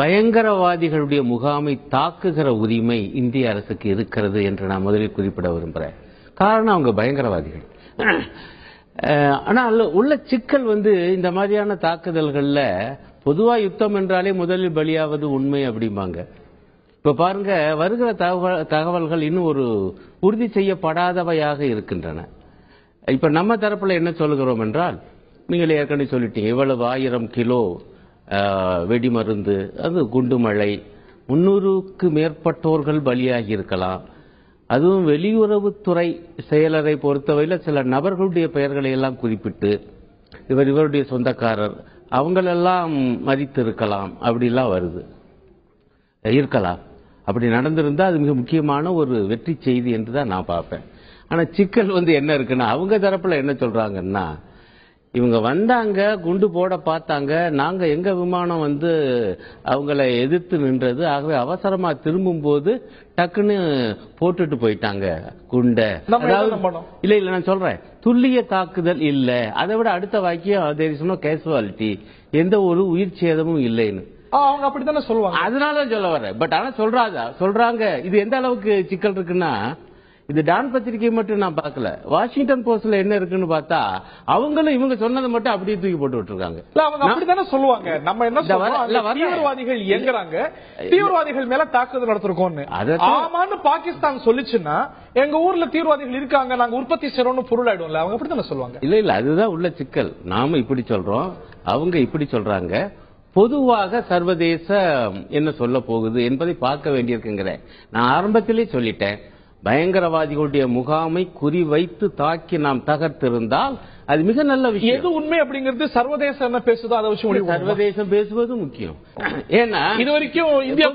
பயங்கரவாதிகளுடைய முகாமை தாக்குகிற உரிமை இந்திய அரசுக்கு இருக்கிறது என்று நான் முதலில் குறிப்பிட விரும்புகிறேன் காரணம் அவங்க பயங்கரவாதிகள். ஆனால் உள்ள சிக்கல் வந்து இந்த மாதிரியான தாக்குதல்களில் பொதுவாக யுத்தம் என்றாலே முதலில் பலியாவது உண்மை அப்படிம்பாங்க. இப்போ பாருங்க வருகிற தகவல் தகவல்கள் இன்னும் ஒரு உறுதி செய்யப்படாதவையாக இருக்கின்றன. இப்போ நம்ம தரப்பில் என்ன சொல்லுகிறோம் என்றால் நீங்கள் ஏற்கனவே சொல்லிட்டீங்க இவ்வளவு ஆயிரம் கிலோ வெடிமருந்து அது குண்டுமழை. முன்னூறுக்கு மேற்பட்டோர்கள் பலியாகி இருக்கலாம் அதுவும் வெளியுறவுத்துறை செயலரை பொறுத்தவரையில் சில நபர்களுடைய பெயர்களை எல்லாம் குறிப்பிட்டு இவர் இவருடைய சொந்தக்காரர் அவங்களெல்லாம் மதித்து இருக்கலாம் அப்படிலாம் வருது. இருக்கலாம். அப்படி நடந்திருந்தால் அது மிக முக்கியமான ஒரு வெற்றி செய்தி என்று தான் நான் பார்ப்பேன். ஆனால் சிக்கல் வந்து என்ன இருக்குன்னா அவங்க தரப்பில் என்ன சொல்கிறாங்கன்னா இவங்க வந்தாங்க குண்டு போட பார்த்தாங்க. நாங்க எங்க விமானம் வந்து அவங்கள எதிர்த்து நின்றது. ஆகவே அவசரமா திரும்பும் போது டக்குன்னு போட்டுட்டு போயிட்டாங்க குண்டை? இல்ல இல்ல நான் சொல்றேன். துல்லிய தாக்குதல் இல்ல. அதை விட அடுத்த வாக்கியம் தேர் இஸ் நோ கேசுவாலிட்டி எந்த ஒரு உயிர் சேதமும் இல்லைன்னு. அவங்க அப்படித்தானே சொல்லுவாங்க. அதனால தான் சொல்ல வரேன் பட் ஆனா சொல்றாங்க சொல்றாங்க. இது எந்த அளவுக்கு சிக்கல் இருக்குன்னா இது டான் பத்திரிகை மட்டும் நான் பார்க்கல. வாஷிங்டன் போஸ்ட்ல என்ன இருக்குன்னு பார்த்தா அவங்களும் இவங்க சொன்னதை மட்டும் அப்படியே தூக்கி போட்டு விட்டுருக்காங்க. அவங்க அப்படித்தானே சொல்லுவாங்க? நம்ம என்ன. தீவிரவாதிகள் இயங்குறாங்க. தீவிரவாதிகள் மேல தாக்குதல் நடத்திருக்கோம்னு. ஆமான்னு பாகிஸ்தான் சொல்லுச்சுன்னா எங்க ஊர்ல தீவிரவாதிகள் இருக்காங்க நாங்க உற்பத்தி செய்யறோம்னு பொருள் ஆயிடும்ல அவங்க அப்படித்தானே சொல்லுவாங்க? இல்ல இல்ல அதுதான் உள்ள சிக்கல். நாம இப்படி சொல்றோம் அவங்க இப்படி சொல்றாங்க. பொதுவாக சர்வதேச என்ன சொல்ல போகுது என்பதை பார்க்க வேண்டியிருக்குங்கிறேன். நான் ஆரம்பத்திலே சொல்லிட்டேன். பயங்கரவாதிகளுடைய முகாமை குறிவைத்து தாக்கி நாம் தகர்த்திருந்தால் அது மிக நல்ல விஷயம். எது உண்மை அப்படிங்கிறது சர்வதேசம் என்ன பேசுதோ அதை வச்சு. சர்வதேசம் பேசுவது முக்கியம். ஏன்னா இது வரைக்கும் இந்தியா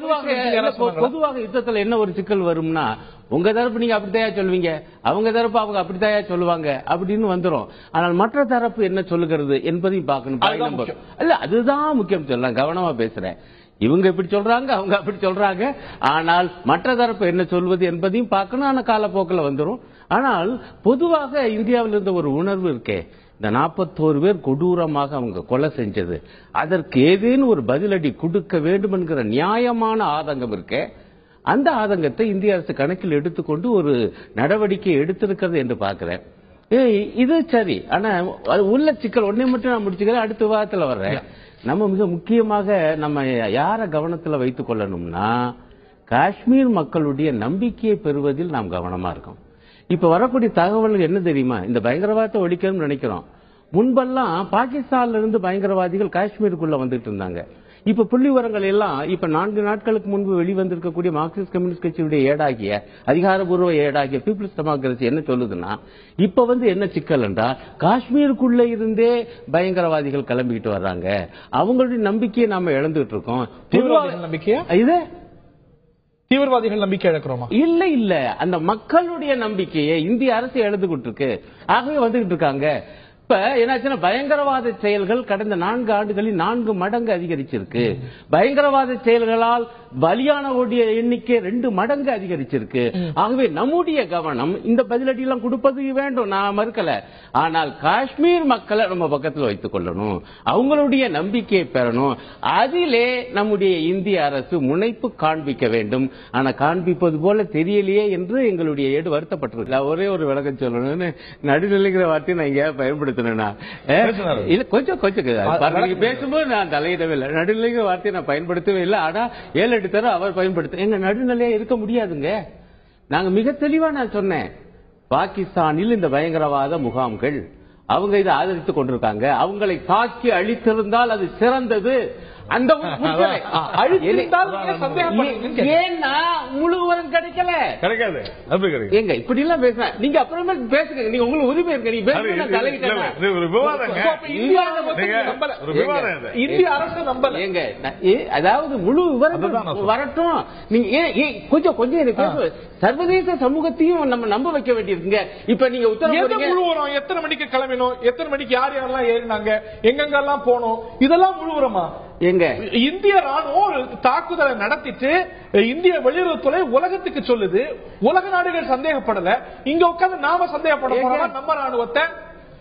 பொதுவாக யுத்தத்துல என்ன ஒரு சிக்கல் வரும்னா உங்க தரப்பு நீங்க அப்படித்தாயா சொல்லுவீங்க அவங்க தரப்பு அவங்க அப்படித்தாயா சொல்லுவாங்க அப்படின்னு வந்துரும். ஆனால் மற்ற தரப்பு என்ன சொல்லுகிறது என்பதையும் பார்க்கணும். இல்ல அதுதான் முக்கியம். சொல்லலாம் கவனமா பேசுறேன். இவங்க இப்படி சொல்றாங்க அவங்க அப்படி சொல்றாங்க. ஆனால் மற்ற தரப்பு என்ன சொல்வது என்பதையும் பார்க்கணும். ஆனா காலப்போக்கில் வந்துடும் ஆனால் பொதுவாக இந்தியாவில் இருந்த ஒரு உணர்வு இருக்கே. இந்த நாற்பத்தோரு பேர் கொடூரமாக அவங்க கொலை செஞ்சது. அதற்கு ஏதேனும் ஒரு பதிலடி கொடுக்க வேண்டும் என்கிற நியாயமான ஆதங்கம் இருக்கே. அந்த ஆதங்கத்தை இந்திய அரசு கணக்கில் எடுத்துக்கொண்டு ஒரு நடவடிக்கை எடுத்திருக்கிறது என்று பார்க்கிறேன். இது சரி. ஆனா உள்ள சிக்கல் ஒன்னே மட்டும் நான் முடிச்சுக்கிறேன் அடுத்த விவாதத்துல வர்றேன். நம்ம மிக முக்கியமாக நம்ம யார கவனத்துல வைத்துக் கொள்ளணும்னா காஷ்மீர் மக்களுடைய நம்பிக்கையை பெறுவதில் நாம் கவனமா இருக்கோம் இப்ப வரக்கூடிய தகவல் என்ன தெரியுமா? இந்த பயங்கரவாதத்தை ஒழிக்கணும்னு நினைக்கிறோம். முன்பெல்லாம் பாகிஸ்தான்ல இருந்து பயங்கரவாதிகள் காஷ்மீருக்குள்ள வந்துட்டு இருந்தாங்க. இப்ப புள்ளி விவரங்கள் எல்லாம் இப்ப நான்கு நாட்களுக்கு முன்பு வெளிவந்திருக்கக்கூடிய மார்க்சிஸ்ட் கம்யூனிஸ்ட் கட்சியுடைய ஏடாகிய அதிகாரபூர்வ ஏடாகிய பீப்புள்ஸ் டெமோக்ரசி என்ன சொல்லுதுன்னா இப்ப வந்து என்ன சிக்கல் என்றால் காஷ்மீருக்குள்ள இருந்தே பயங்கரவாதிகள் கிளம்பிக்கிட்டு வர்றாங்க. அவங்களுடைய நம்பிக்கையை நாம இழந்துட்டு இருக்கோம். தீவிரவாதிகள் நம்பிக்கையா? இது? தீவிரவாதிகள் நம்பிக்கை இழக்கிறோமா? இல்ல இல்ல. அந்த மக்களுடைய நம்பிக்கையை இந்திய அரசு எழுதுகிட்டு இருக்கு. ஆகவே வந்துகிட்டு இருக்காங்க. இப்ப என்னாச்சுன்னா பயங்கரவாத செயல்கள் கடந்த நான்கு ஆண்டுகளில் நான்கு மடங்கு அதிகரிச்சிருக்கு. பயங்கரவாத செயல்களால் பலியானவருடைய எண்ணிக்கை ரெண்டு மடங்கு அதிகரிச்சிருக்கு. ஆகவே நம்முடைய கவனம் இந்த பதிலடி எல்லாம் கொடுப்பது வேண்டும் நான் மறுக்கல. ஆனால் காஷ்மீர் மக்களை நம்ம பக்கத்தில் வைத்துக் கொள்ளணும். அவங்களுடைய நம்பிக்கையை பெறணும். அதிலே நம்முடைய இந்திய அரசு முனைப்பு காண்பிக்க வேண்டும். ஆனா காண்பிப்பது போல தெரியலையே என்று எங்களுடைய ஏடு வருத்தப்பட்டிருக்கு. ஒரே ஒரு விளக்கம் சொல்லணும்னு நடுநிலைங்கிற வார்த்தையை நான் இங்க பயன்படுத்தினேன்னா பேசுனாரு. இல்ல கொஞ்சம் கொஞ்சம் பாருங்க, நீங்க பேசும்போது நான் தலையிடவே இல்லை நடுநிலைங்கிற வார்த்தையை நான் பயன்படுத்தவே இல்லை. ஆனா ஏழு எட்டு தரம் அவர் பயன்படுத்த எங்க நடுநிலையா இருக்க முடியாதுங்க. நாங்க மிக தெளிவா நான் சொன்னேன். பாகிஸ்தானில் இந்த பயங்கரவாத முகாம்கள் அவங்க இதை ஆதரித்துக் கொண்டிருக்காங்க. அவங்களை தாக்கி அழித்திருந்தால் அது சிறந்தது. அந்த. ஏன்னா முழு கிடைக்கல. கிடைக்காது. அப்படி கிடைக்காது. ஏங்க இப்படி எல்லாம் பேசுறேன் நீங்க அப்புறமே பேசுங்க. நீங்க உங்களுக்கு உரிமை இருக்கு. நீங்க அப்ப இந்திய அரசு நம்பல. ஏ, அதாவது முழு விவரம். வரட்டும். நீங்க கொஞ்சம் கொஞ்சம் எனக்கு. சர்வதேச சமூகத்தையும் நம்ம நம்ப வைக்க வேண்டியிருக்குங்க. இப்ப நீங்க உத்தரவு போடுறீங்க. முழுவரம் எத்தனை மணிக்கு கிளம்பினோம்? எத்தனை மணிக்கு யார் யாரெல்லாம் ஏறினாங்க? எங்கெங்கெல்லாம் போனோம்? இதெல்லாம் முழுவரமா ஏங்க இந்திய ராணுவம் ஒரு தாக்குதலை நடத்திட்டு இந்திய வெளியுறவுத்துறை உலகத்துக்கு சொல்லுது. உலக நாடுகள் சந்தேகப்படல. இங்க உட்கார்ந்து நாம சந்தேகப்பட நம்ம ராணுவத்தை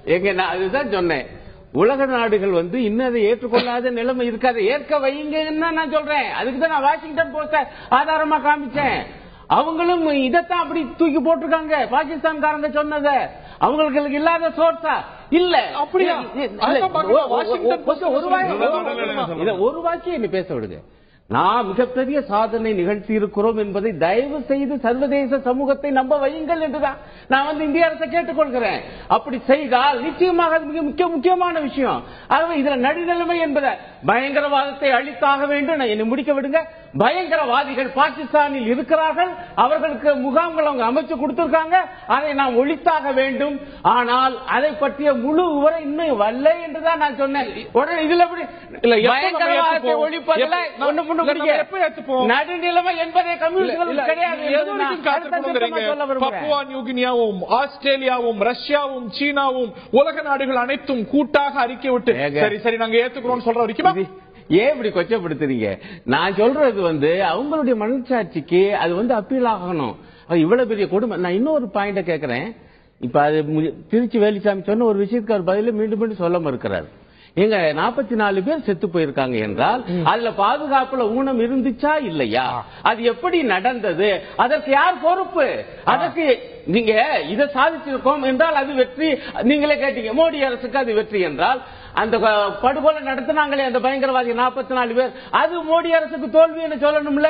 ஏங்க நான் அதுதான் சொன்னேன். உலக நாடுகள் வந்து இன்னும் அதை ஏற்றுக்கொள்ளாத நிலைமை இருக்காது. ஏற்க வைங்கன்னு நான் சொல்றேன். அதுக்கு தான் நான் வாஷிங்டன் போஸ்ட ஆதாரமா காமிச்சேன். அவங்களும் இதைத்தான் அப்படி தூக்கி போட்டிருக்காங்க. பாகிஸ்தான்காரங்க சொன்னத. அவங்களுக்கு இல்லாத சோர்ஸா இல்ல. அப்படியா? ஒரு வாக்கியம் என்னை பேச விடுங்க. நான் மிகப்பெரிய சாதனை நிகழ்த்தி இருக்கிறோம் என்பதை தயவு செய்து சர்வதேச சமூகத்தை நம்ப வையுங்கள் என்றுதான் நான் வந்து இந்திய அரசை கேட்டுக்கொள்கிறேன். அப்படி செய்தால் நிச்சயமாக அது மிக முக்கிய முக்கியமான விஷயம். ஆகவே இதுல நடுநிலைமை என்பதை பயங்கரவாதத்தை அழித்தாக வேண்டும். நான் என்னை முடிக்க விடுங்க. பயங்கரவாதிகள் பாகிஸ்தானில் இருக்கிறார்கள். அவர்களுக்கு முகாம்கள் அவங்க அமைச்சு கொடுத்திருக்காங்க. அதை நாம் ஒழித்தாக வேண்டும். ஆனால் அதை பற்றிய முழு விவரம் இன்னும் வரல என்றுதான் நான் சொன்னேன். உடனே இதுல பயங்கரவாதத்தை? ஒழிப்பதில்? நடுநிலைமை என்பதே இல்ல, கிடையாது. பப்புவா நியூகினியாவும் ஆஸ்திரேலியாவும் ரஷ்யாவும் சீனாவும் உலக நாடுகள் அனைத்தும் கூட்டாக அறிக்கை விட்டு. சரி சரி நாங்க ஏத்துக்கிறோம் சொல்ற வரைக்கும்? ஏன் இப்படி கொச்சப்படுத்துறீங்க? நான் சொல்றது வந்து அவங்களுடைய மனசாட்சிக்கு அது வந்து அப்பீல் ஆகணும். இவ்வளவு பெரிய கொடுமை. நான் இன்னொரு பாயிண்ட கேக்குறேன். இப்ப அது திருச்சி வேலுசாமி சொன்ன ஒரு விஷயத்துக்கு அவர் பதில மீண்டும் மீண்டும் சொல்ல மறுக்கிறார் எங்க நாற்பத்தி நாலு பேர் செத்து போயிருக்காங்க என்றால் அதுல பாதுகாப்புல ஊனம் இருந்துச்சா இல்லையா? அது எப்படி நடந்தது? அதற்கு யார் பொறுப்பு? அதற்கு நீங்க இதை சாதிச்சிருக்கோம் என்றால் அது வெற்றி. நீங்களே கேட்டீங்க மோடி அரசுக்கு அது வெற்றி என்றால் அந்த படுகொலை நடத்தினாங்களே அந்த பயங்கரவாதி நாற்பத்தி நாலு பேர். அது மோடி அரசுக்கு தோல்வி என்று சொல்லணும்ல.